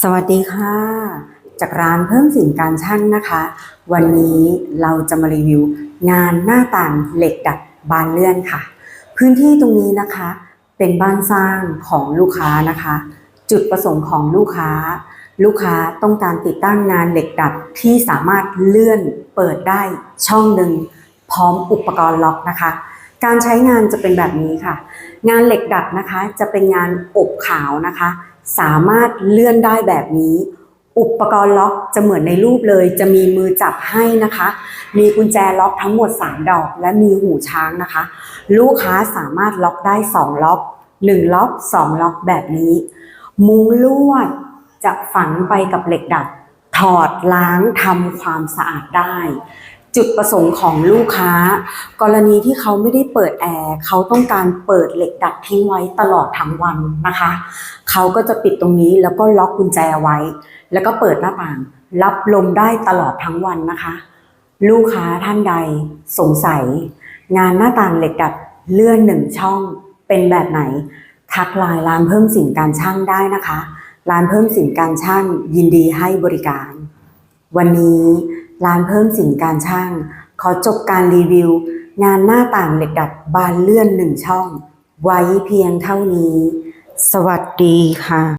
สวัสดีค่ะ จากร้านเพิ่มสินการช่างนะคะ วันนี้เราจะมารีวิว งานหน้าต่างเหล็กดัดบานเลื่อนค่ะ พื้นที่ตรงนี้นะคะ เป็นบ้านสร้างของลูกค้านะคะ จุดประสงค์ของลูกค้า ลูกค้าต้องการติดตั้งงานเหล็กดัดที่สามารถเลื่อนเปิดได้ช่องหนึ่งพร้อมอุปกรณ์ล็อกนะคะ การใช้งานจะเป็นแบบนี้ค่ะ งานเหล็กดัดนะคะจะเป็นงานอบขาวนะคะ สามารถเลื่อนได้แบบนี้ อุปกรณ์ล็อกจะเหมือนในรูปเลย จะมีมือจับให้นะคะ มีกุญแจล็อกทั้งหมด 3 ดอก และมีหูช้างนะคะ ลูกค้าสามารถล็อกได้ 2 ล็อก 1 ล็อก 2 ล็อกแบบนี้ มุ้งลวดจะฝังไปกับเหล็กดัดถอดล้างทำความสะอาดได้ จุดประสงค์ของลูกค้า กรณีที่เขาไม่ได้เปิดแอร์เขาต้องการเปิดเหล็กดัดทิ้งไว้ตลอดทั้งวันนะคะ เขาก็จะปิดตรงนี้แล้วก็ล็อกกุญแจไว้ แล้วก็เปิดหน้าต่าง รับลมได้ตลอดทั้งวันนะคะ ลูกค้าท่านใดสงสัย งานหน้าต่างเหล็กดัดเลื่อนหนึ่งช่องเป็นแบบไหน ทักไลน์ร้านเพิ่มสินการช่างได้นะคะ ร้านเพิ่มสินการช่างยินดีให้บริการ วันนี้ ร้านเพิ่มสินการช่าง ขอจบการรีวิว งานหน้าต่างเหล็กดัดบานเลื่อนหนึ่งช่อง ไว้เพียงเท่านี้ สวัสดีค่ะ